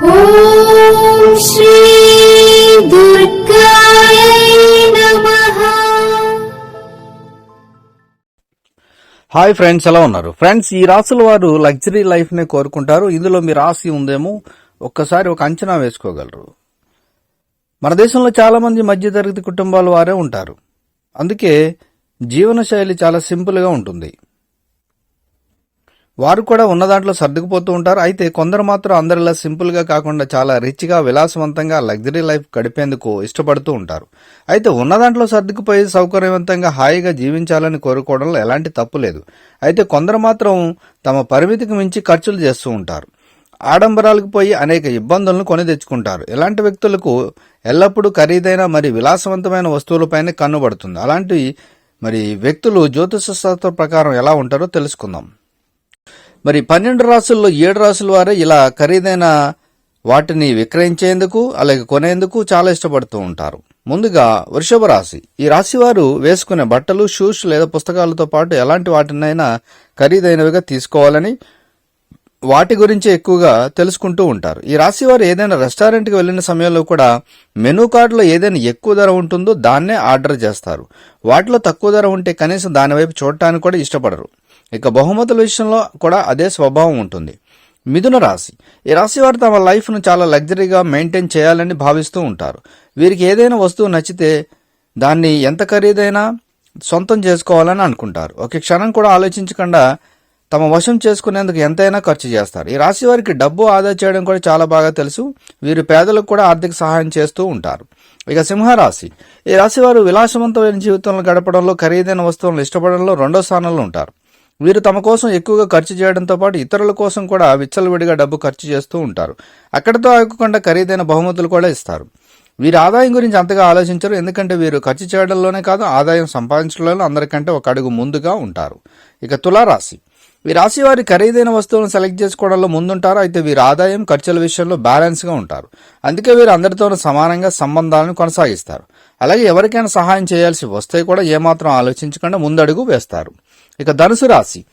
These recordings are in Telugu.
హాయ్ ఫ్రెండ్స్ ఎలా ఉన్నారు? ఫ్రెండ్స్ ఈ రాసుల వారు లగ్జరీ లైఫ్ నే కోరుకుంటారు. ఇందులో మీ రాశి ఉందేమో ఒక్కసారి ఒక అంచనా వేసుకోగలరు. మన దేశంలో చాలా మంది మధ్యతరగతి కుటుంబాల వారే ఉంటారు. అందుకే జీవనశైలి చాలా సింపుల్గా ఉంటుంది. వారు కూడా ఉన్న దాంట్లో సర్దుకుపోతూ ఉంటారు. అయితే కొందరు మాత్రం అందరిలా సింపుల్గా కాకుండా చాలా రిచ్గా విలాసవంతంగా లగ్జరీ లైఫ్ గడిపేందుకు ఇష్టపడుతూ ఉంటారు. అయితే ఉన్న దాంట్లో సర్దుకుపోయి సౌకర్యవంతంగా హాయిగా జీవించాలని కోరుకోవడంలో ఎలాంటి తప్పు లేదు. అయితే కొందరు మాత్రం తమ పరిమితికి మించి ఖర్చులు చేస్తూ ఉంటారు. ఆడంబరాలకు పోయి అనేక ఇబ్బందులను కొని తెచ్చుకుంటారు. ఇలాంటి వ్యక్తులకు ఎల్లప్పుడూ ఖరీదైన మరి విలాసవంతమైన వస్తువులపైనే కన్నుబడుతుంది అలాంటి మరి వ్యక్తులు జ్యోతిష శాస్త్ర ప్రకారం ఎలా ఉంటారో తెలుసుకుందాం. మరి పన్నెండు రాసుల్లో ఏడు రాసుల వారే ఇలా ఖరీదైన వాటిని విక్రయించేందుకు అలాగే కొనేందుకు చాలా ఇష్టపడుతూ ఉంటారు. ముందుగా వృషభ రాశి. ఈ రాశి వారు వేసుకునే బట్టలు షూస్ లేదా పుస్తకాలతో పాటు ఎలాంటి వాటినైనా ఖరీదైనవిగా తీసుకోవాలని వాటి గురించి ఎక్కువగా తెలుసుకుంటూ ఉంటారు. ఈ రాశి వారు ఏదైనా రెస్టారెంట్కి వెళ్ళిన సమయంలో కూడా మెనూ కార్డులో ఏదైనా ఎక్కువ ధర ఉంటుందో దాన్నే ఆర్డర్ చేస్తారు. వాటిలో తక్కువ ధర ఉంటే కనీసం దాని వైపు చూడటానికి కూడా ఇష్టపడరు. ఇక బహుమతుల విషయంలో కూడా అదే స్వభావం ఉంటుంది. మిథున రాశి. ఈ రాశి వారు తమ లైఫ్ను చాలా లగ్జరీగా మెయింటైన్ చేయాలని భావిస్తూ ఉంటారు. వీరికి ఏదైనా వస్తువు నచ్చితే దాన్ని ఎంత ఖరీదైనా సొంతం చేసుకోవాలని అనుకుంటారు. ఒక క్షణం కూడా ఆలోచించకుండా తమ వశం చేసుకునేందుకు ఎంతైనా ఖర్చు చేస్తారు. ఈ రాశి వారికి డబ్బు ఆదా చేయడం కూడా చాలా బాగా తెలుసు. వీరు పేదలకు కూడా ఆర్థిక సహాయం చేస్తూ ఉంటారు. ఇక సింహరాశి. ఈ రాశి వారు విలాసవంతమైన జీవితంలో గడపడంలో ఖరీదైన వస్తువులను ఇష్టపడడంలో రెండో స్థానంలో ఉంటారు. వీరు తమ కోసం ఎక్కువగా ఖర్చు చేయడంతో పాటు ఇతరుల కోసం కూడా విచ్చలవిడిగా డబ్బు ఖర్చు చేస్తూ ఉంటారు. అక్కడితో ఆగకుండా ఖరీదైన బహుమతులు కూడా ఇస్తారు. వీరి ఆదాయం గురించి అంతగా ఆలోచించరు. ఎందుకంటే వీరు ఖర్చు చేయడంలోనే కాదు ఆదాయం సంపాదించడంలో అందరికంటే ఒక అడుగు ముందుగా ఉంటారు. ఇక తులారాశి. ఈ రాశి వారి ఖరీదైన వస్తువులను సెలెక్ట్ చేసుకోవడంలో ముందుంటారు. అయితే వీరి ఆదాయం ఖర్చుల విషయంలో బ్యాలెన్స్గా ఉంటారు. అందుకే వీరు అందరితోనూ సమానంగా సంబంధాలను కొనసాగిస్తారు. అలాగే ఎవరికైనా సహాయం చేయాల్సి వస్తే కూడా ఏమాత్రం ఆలోచించకుండా ముందడుగు వేస్తారు. ఇక ధనుసు రాశి.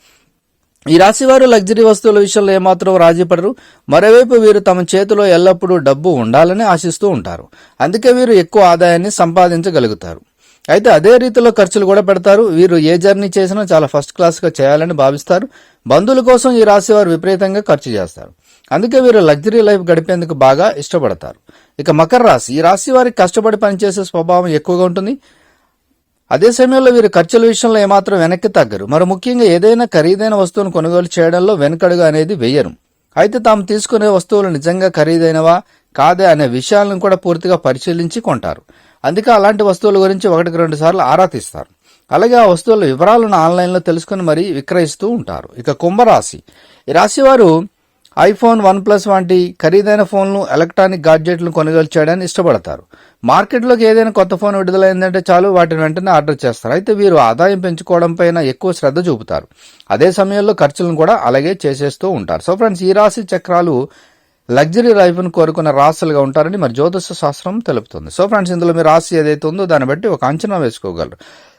ఈ రాశి వారు లగ్జరీ వస్తువుల విషయంలో ఏమాత్రం రాజీ పడరు మరోవైపు వీరు తమ చేతిలో ఎల్లప్పుడూ డబ్బు ఉండాలని ఆశిస్తూ ఉంటారు. అందుకే వీరు ఎక్కువ ఆదాయాన్ని సంపాదించగలుగుతారు. అయితే అదే రీతిలో ఖర్చులు కూడా పెడతారు. వీరు ఏ జర్నీ చేసినా చాలా ఫస్ట్ క్లాస్గా చేయాలని భావిస్తారు. బంధువుల కోసం ఈ రాశి వారు విపరీతంగా ఖర్చు చేస్తారు. అందుకే వీరు లగ్జరీ లైఫ్ గడిపేందుకు బాగా ఇష్టపడతారు. ఇక మకర రాశి. ఈ రాశి వారికి కష్టపడి పనిచేసే స్వభావం ఎక్కువగా ఉంటుంది. అదే సమయంలో వీరు ఖర్చుల విషయంలో ఏమాత్రం వెనక్కి తగ్గరు. మరి ముఖ్యంగా ఏదైనా ఖరీదైన వస్తువును కొనుగోలు చేయడంలో వెనుకడుగు అనేది వేయరు. అయితే తాము తీసుకునే వస్తువులు నిజంగా ఖరీదైనవా కాదే అనే విషయాలను కూడా పూర్తిగా పరిశీలించి కొంటారు. అందుకే అలాంటి వస్తువుల గురించి ఒకటికి రెండు సార్లు ఆరా తీస్తారు. అలాగే ఆ వస్తువుల వివరాలను ఆన్లైన్లో తెలుసుకుని మరీ విక్రయిస్తూ ఉంటారు. ఇక కుంభరాశి. ఈ రాశి వారు ఐఫోన్ వన్ ప్లస్ వంటి ఖరీదైన ఫోన్లు ఎలక్ట్రానిక్ గాడ్జెట్లను కొనుగోలు చేయడానికి ఇష్టపడతారు. మార్కెట్లోకి ఏదైనా కొత్త ఫోన్ విడుదలైందంటే చాలు వాటిని వెంటనే ఆర్డర్ చేస్తారు. అయితే వీరు ఆదాయం పెంచుకోవడం పైన ఎక్కువ శ్రద్ధ చూపుతారు. అదే సమయంలో ఖర్చులను కూడా అలాగే చేసేస్తూ ఉంటారు. సో ఫ్రెండ్స్ ఈ రాశి చక్రాలు లగ్జరీ లైఫ్ను కోరుకున్న రాశులుగా ఉంటారని మరి జ్యోతిష శాస్త్రం తెలుపుతుంది. సో ఫ్రెండ్స్ ఇందులో మీ రాశి ఏదైతే ఉందో దాన్ని బట్టి ఒక అంచనా వేసుకోగలరు.